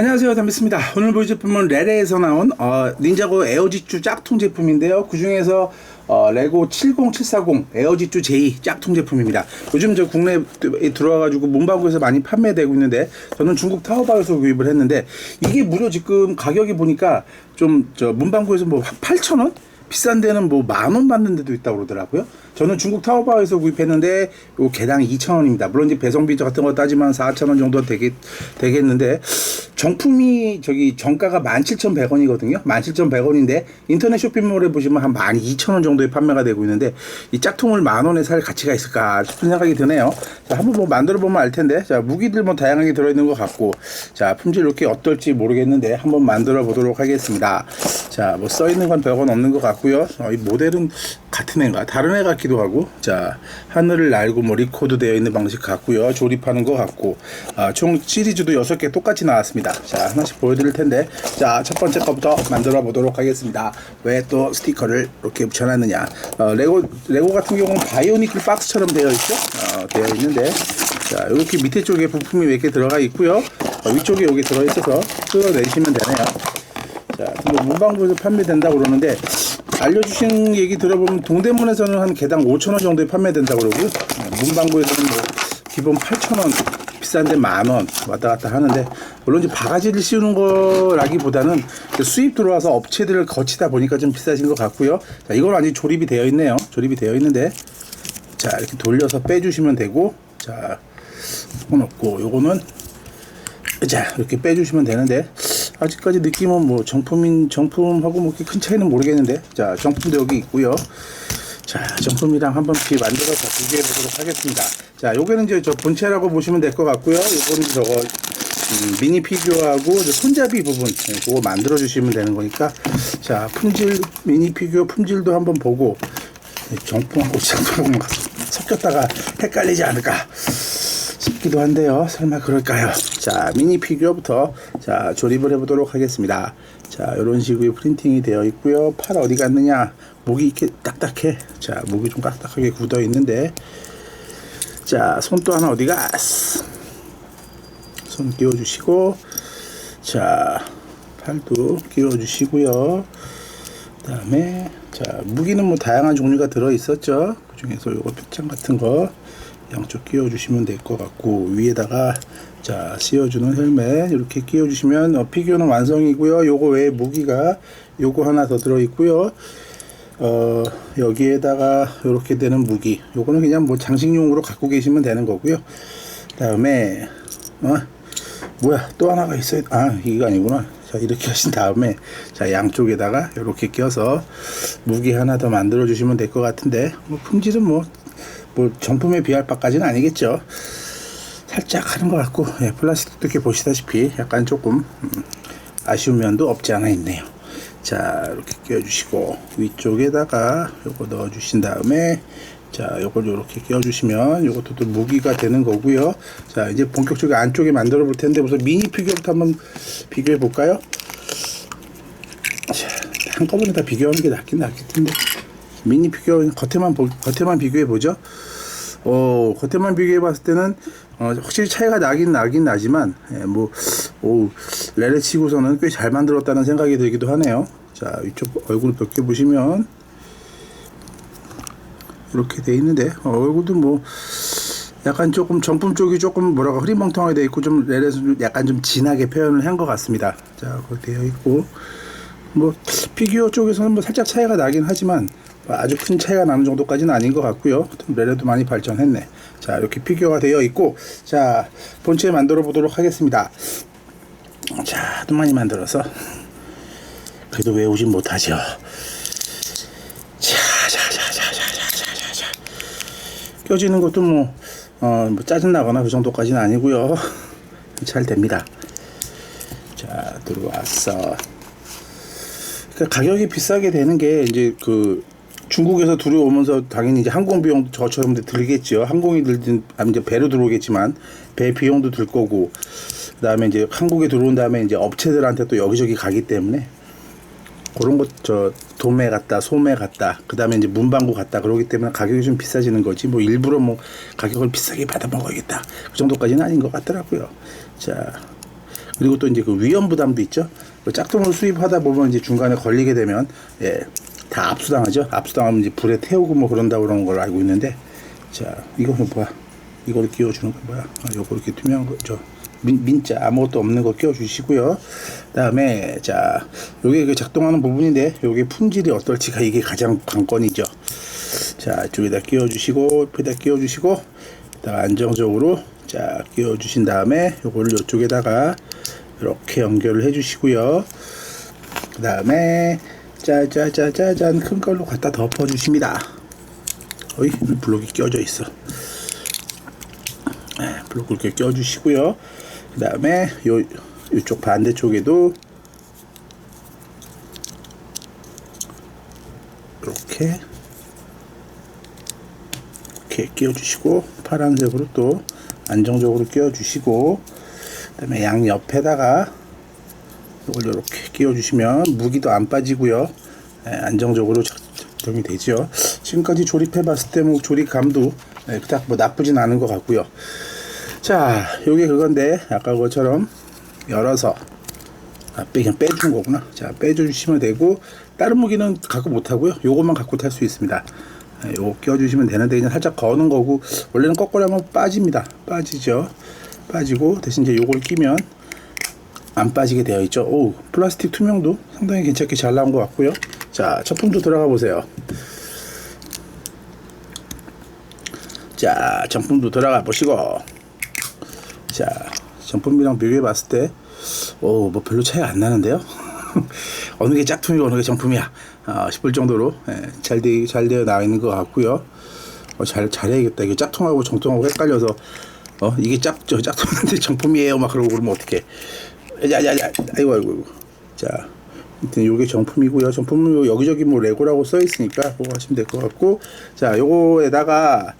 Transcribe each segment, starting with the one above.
안녕하세요 담비스입니다 오늘 보여줄 제품은 레레에서 나온 어, 닌자고 에어지쭈 짝퉁 제품인데요 그 중에서 어, 레고 70740 에어지쭈 J 짝퉁 제품입니다 요즘 저 국내에 들어와가지고 문방구에서 많이 판매되고 있는데 저는 중국 타오바오에서 구입을 했는데 이게 무려 지금 가격이 보니까 좀 저 문방구에서 뭐 8,000원? 비싼 데는 뭐 만 원 받는 데도 있다고 그러더라고요. 저는 중국 타오바오에서 구입했는데 요 개당 2,000원입니다. 물론 이제 배송비 같은 거 따지면 4,000원 정도 되겠, 되겠는데 정품이 저기 정가가 17,100원이거든요. 17,100원인데 인터넷 쇼핑몰에 보시면 한 12,000원 정도에 판매가 되고 있는데 이 짝퉁을 만 원에 살 가치가 있을까 싶은 생각이 드네요. 자, 한번 뭐 만들어 보면 알 텐데. 자, 무기들 뭐 다양하게 들어 있는 것 같고 자, 품질 이렇게 어떨지 모르겠는데 한번 만들어 보도록 하겠습니다. 자, 뭐 써 있는 건 별건 없는 것 같고요. 어, 이 모델은 같은 애인가 다른 애 같기도 하고 자 하늘을 날고 뭐 리코드 되어 있는 방식 같고요 조립하는 것 같고 아, 총 시리즈도 6개 똑같이 나왔습니다 자 하나씩 보여드릴 텐데 자 첫 번째 거부터 만들어 보도록 하겠습니다. 왜 또 스티커를 이렇게 붙여놨느냐. 어, 레고 레고 같은 경우는 바이오니클 박스처럼 되어 있죠? 어, 되어 있는데 자 이렇게 밑에 쪽에 부품이 몇 개 들어가 있고요. 어, 위쪽에 여기 들어 있어서 뜯어내시면 되네요. 자, 뭐 문방구에서 판매된다고 그러는데 알려주신 얘기 들어보면 동대문에서는 한 개당 5천원 정도에 판매된다고 그러고요. 네, 문방구에서는 뭐 기본 8천원, 비싼데 만 원 왔다 갔다 하는데 물론 이제 바가지를 씌우는 거라기보다는 수입 들어와서 업체들을 거치다 보니까 좀 비싸진 것 같고요. 자, 이건 아직 조립이 되어 있네요. 조립이 되어 있는데 자 이렇게 돌려서 빼주시면 되고 자 손없고 요거는 자 이렇게 빼주시면 되는데 아직까지 느낌은 뭐 정품인 정품하고 뭐 큰 차이는 모르겠는데 자 정품도 여기 있고요 자 정품이랑 한번 비 만들어서 비교해 보도록 하겠습니다 자 요거는 이제 저 본체라고 보시면 될 것 같고요 요거는 저거 음, 미니 피규어하고 손잡이 부분 네, 그거 만들어 주시면 되는 거니까 자 품질 미니 피규어 품질도 한번 보고 네, 정품하고 정품하고 섞였다가 헷갈리지 않을까 싶기도 한데요. 설마 그럴까요? 자, 미니 피규어부터 자, 조립을 해 보도록 하겠습니다. 자, 이런 식으로 프린팅이 되어 있고요. 팔 어디 갔느냐? 목이 이렇게 딱딱해. 자, 목이 좀 딱딱하게 굳어 있는데. 자, 손 또 하나 어디 갔어? 손 끼워주시고. 자, 팔도 끼워주시고요. 그 다음에, 자, 무기는 뭐 다양한 종류가 들어 있었죠. 그 중에서 요거 표창 같은 거. 양쪽 끼워 주시면 될 것 같고 위에다가 자 씌워주는 헬멧 이렇게 끼워 주시면 어, 피규어는 완성이고요 요거 외에 무기가 요거 하나 더 들어 있고요 어 여기에다가 이렇게 되는 무기 요거는 그냥 뭐 장식용으로 갖고 계시면 되는 거고요 다음에 어 뭐야 또 하나가 있어요 아 이거 아니구나 자 이렇게 하신 다음에 자 양쪽에다가 이렇게 껴서 무기 하나 더 만들어 주시면 될 것 같은데 뭐 품질은 뭐 뭐 정품에 비할 바까지는 아니겠죠. 살짝 하는 것 같고 예, 플라스틱도 이렇게 보시다시피 약간 조금 음, 아쉬운 면도 없지 않아 있네요. 자 이렇게 끼워주시고 위쪽에다가 요거 넣어주신 다음에 자 요걸 이렇게 끼워주시면 요것도 또 무기가 되는 거고요. 자 이제 본격적으로 안쪽에 만들어 볼 텐데 우선 미니 피규어부터 한번 비교해 볼까요? 자, 한꺼번에 다 비교하는 게 낫긴 낫겠 텐데 미니 피규어 겉에만 보, 겉에만 비교해 보죠. 어, 겉에만 비교해 봤을 때는 어, 확실히 차이가 나긴 나긴 나지만 예, 뭐 오, 레레 치고서는 꽤 잘 만들었다는 생각이 들기도 하네요. 자, 이쪽 얼굴 벗겨 보시면 이렇게 돼 있는데 어, 얼굴도 뭐 약간 조금 정품 쪽이 조금 뭐라고 흐리멍텅하게 돼 있고 좀 레레에서 약간 좀 진하게 표현을 한 것 같습니다. 자, 그렇게 되어 있고 뭐 피규어 쪽에서는 뭐 살짝 차이가 나긴 하지만 아주 큰 차이가 나는 정도까지는 아닌 것 같고요. 레레도 많이 발전했네. 자 이렇게 피규어가 되어 있고 자 본체 만들어 보도록 하겠습니다. 자, 또 많이 만들어서 그래도 외우진 못하죠. 자, 자, 자, 자, 자, 자, 자, 자, 자. 껴지는 것도 뭐, 어, 뭐 짜증나거나 그 정도까지는 아니고요. 잘 됩니다. 자, 들어왔어. 그 가격이 비싸게 되는 게 이제 그 중국에서 들어오면서 당연히 이제 항공 비용도 저처럼 들겠죠. 항공이 들든 아니 이제 배로 들어오겠지만 배 비용도 들 거고 그다음에 이제 한국에 들어온 다음에 이제 업체들한테 또 여기저기 가기 때문에 그런 것 저 도매 갔다 소매 갔다 그다음에 이제 문방구 갔다 그러기 때문에 가격이 좀 비싸지는 거지 뭐 일부러 뭐 가격을 비싸게 받아 먹어야겠다 그 정도까지는 아닌 것 같더라고요. 자 그리고 또 이제 그 위험 부담도 있죠. 그 짝퉁을 수입하다 보면 이제 중간에 걸리게 되면 예, 다 압수당하죠. 압수당하면 이제 불에 태우고 뭐 그런다 그러는 걸로 알고 있는데 자 이거는 뭐야? 이거를 끼워주는 거 뭐야? 아, 요거 이렇게 투명한 거저 민, 민자 아무것도 없는 거 끼워주시고요. 그다음에 자 요게 그 작동하는 부분인데 요게 품질이 어떨지가 이게 가장 관건이죠. 자 이쪽에다 끼워주시고 옆에다 끼워주시고 다 안정적으로 자 끼워주신 다음에 요거를 이쪽에다가 이렇게 연결을 해주시고요. 그 다음에 짜자자자잔 큰 걸로 갖다 덮어주십니다. 어이 블록이 껴져 있어. 네, 블록 이렇게 껴주시고요. 그 다음에 요 이쪽 반대쪽에도 이렇게 이렇게 끼워주시고 파란색으로 또 안정적으로 끼워주시고 그다음에 양 옆에다가 이걸 이렇게 끼워주시면 무기도 안 빠지고요 예, 안정적으로 작동이 되죠 지금까지 조립해봤을 때 뭐 조립감도 예, 그닥 뭐 나쁘진 않은 것 같고요 자 요게 그건데 아까 그것처럼 열어서 아, 빼, 그냥 빼준 거구나. 자, 빼주시면 되고, 다른 무기는 갖고 못 하고요. 요것만 갖고 탈 수 있습니다. 네, 요거 껴주시면 되는데, 그냥 살짝 거는 거고, 원래는 거꾸로 하면 빠집니다. 빠지죠. 빠지고, 대신 이제 요걸 끼면 안 빠지게 되어 있죠. 오, 플라스틱 투명도 상당히 괜찮게 잘 나온 것 같고요. 자, 첫품도 들어가 보세요. 자, 정품도 들어가 보시고, 자, 정품이랑 비교해 봤을 때, 오, 뭐 별로 차이가 안 나는데요? 어느 게 짝퉁이고 어느 게 정품이야 아, 싶을 정도로 예, 잘, 되, 잘 되어 나와 있는 것 같고요. 어, 잘, 잘해야겠다. 이게 짝퉁하고 정통하고 헷갈려서, 어, 이게 짝, 저 짝퉁인데 정품이에요. 막 그러고 그러면 어떡해. 야, 야, 야, 아이고, 아이고. 자, 아무튼 요게 정품이고요. 정품은 요 여기저기 뭐 레고라고 써 있으니까 그거 하시면 될 것 같고, 자, 요거에다가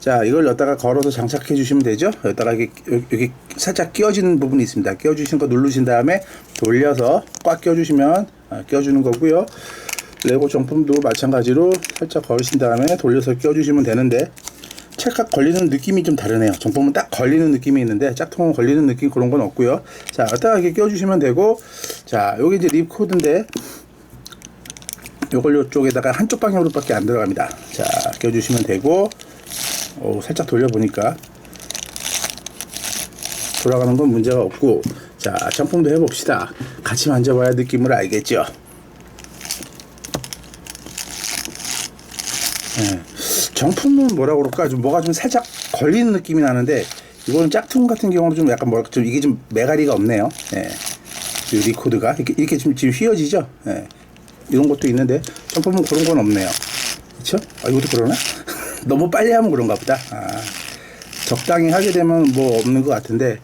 자, 이걸 여기다가 걸어서 장착해 주시면 되죠. 여기다가 이게 여기, 여기 살짝 끼워지는 부분이 있습니다. 끼워 주신 거 누르신 다음에 돌려서 꽉 끼워 주시면 아, 끼워 주는 거고요. 레고 정품도 마찬가지로 살짝 걸으신 다음에 돌려서 끼워 주시면 되는데 찰칵 걸리는 느낌이 좀 다르네요. 정품은 딱 걸리는 느낌이 있는데 짝퉁은 걸리는 느낌 그런 건 없고요. 자, 이렇게 끼워주시면 되고 자, 여기 이제 립 코드인데 요걸 요쪽에다가 한쪽 방향으로밖에 안 들어갑니다. 자, 껴주시면 되고 오, 살짝 돌려보니까 돌아가는 건 문제가 없고 자 점품도 해봅시다 같이 만져봐야 느낌을 알겠죠 예. 정품은 뭐라 그럴까 좀 뭐가 좀 살짝 걸리는 느낌이 나는데 이거는 짝퉁 같은 경우는 좀 약간 뭐랄까 좀 이게 좀 메가리가 없네요 예. 이 리코드가 이렇게, 이렇게 좀 지금 휘어지죠 예. 이런 것도 있는데 정품은 그런 건 없네요 그쵸? 아 이것도 그러나? 너무 빨리 하면 그런가 보다. 아, 적당히 하게 되면 뭐 없는 것 같은데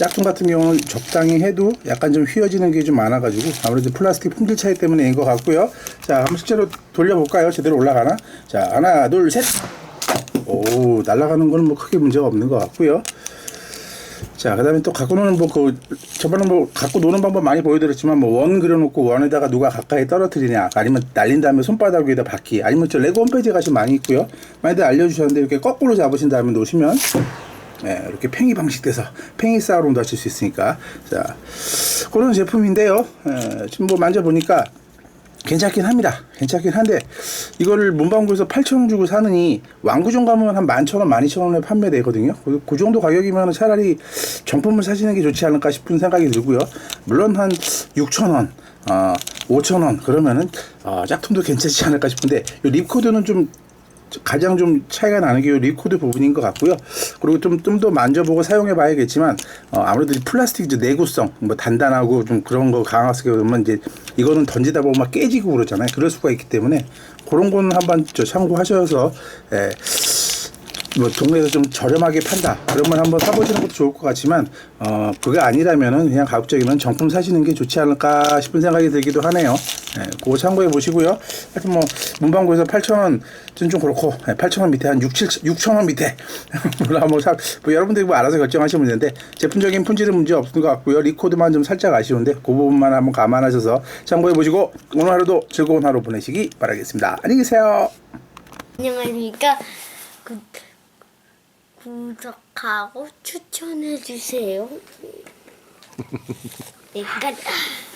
짝퉁 같은 경우는 적당히 해도 약간 좀 휘어지는 게 좀 많아가지고 아무래도 플라스틱 품질 차이 때문에인 것 같고요. 자, 한번 실제로 돌려볼까요? 제대로 올라가나? 자, 하나, 둘, 셋. 오, 날아가는 거는 뭐 크게 문제가 없는 것 같고요. 자, 그 다음에 또 갖고 노는 뭐, 그, 저번에 뭐, 갖고 노는 방법 많이 보여드렸지만, 뭐, 원 그려놓고 원에다가 누가 가까이 떨어뜨리냐, 아니면 날린 다음에 손바닥 위에다 받기, 아니면 저 레고 홈페이지 가시면 많이 있고요. 많이들 알려주셨는데, 이렇게 거꾸로 잡으신 다음에 놓으시면, 예, 이렇게 팽이 방식돼서 팽이 싸움도 하실 수 있으니까. 자, 그런 제품인데요. 예, 지금 뭐 만져보니까, 괜찮긴 합니다. 괜찮긴 한데 이거를 문방구에서 8,000원 주고 사느니 왕구점 가면 한 11,000원, 12,000원에 판매되거든요. 그, 그 정도 가격이면 차라리 정품을 사시는 게 좋지 않을까 싶은 생각이 들고요. 물론 한 6,000원, 어, 5,000원 그러면은 어, 짝퉁도 괜찮지 않을까 싶은데 이 립코드는 좀 가장 좀 차이가 나는 게 리코드 부분인 것 같고요. 그리고 좀 좀 더 만져보고 사용해 봐야겠지만 어, 아무래도 이 플라스틱 이제 내구성 뭐 단단하고 좀 그런 거 강하게 그러면 이제 이거는 던지다 보면 막 깨지고 그러잖아요. 그럴 수가 있기 때문에 그런 거는 한번 저 참고하셔서 예. 뭐 동네에서 좀 저렴하게 판다 그러면 한번 사보시는 것도 좋을 것 같지만 어 그게 아니라면은 그냥 가급적이면 정품 사시는 게 좋지 않을까 싶은 생각이 들기도 하네요. 예, 그거 참고해 보시고요. 하여튼 뭐 문방구에서 8,000원 좀 그렇고 예, 8,000원 밑에 한 6, 7, 6,000원 밑에 한번 사, 뭐 여러분들이 뭐 알아서 결정하시면 되는데 제품적인 품질은 문제 없는 것 같고요. 리코드만 좀 살짝 아쉬운데 그 부분만 한번 감안하셔서 참고해 보시고 오늘 하루도 즐거운 하루 보내시기 바라겠습니다. 안녕히 계세요. 안녕하십니까. 구, 구독하고 추천해 주세요. 여기까지.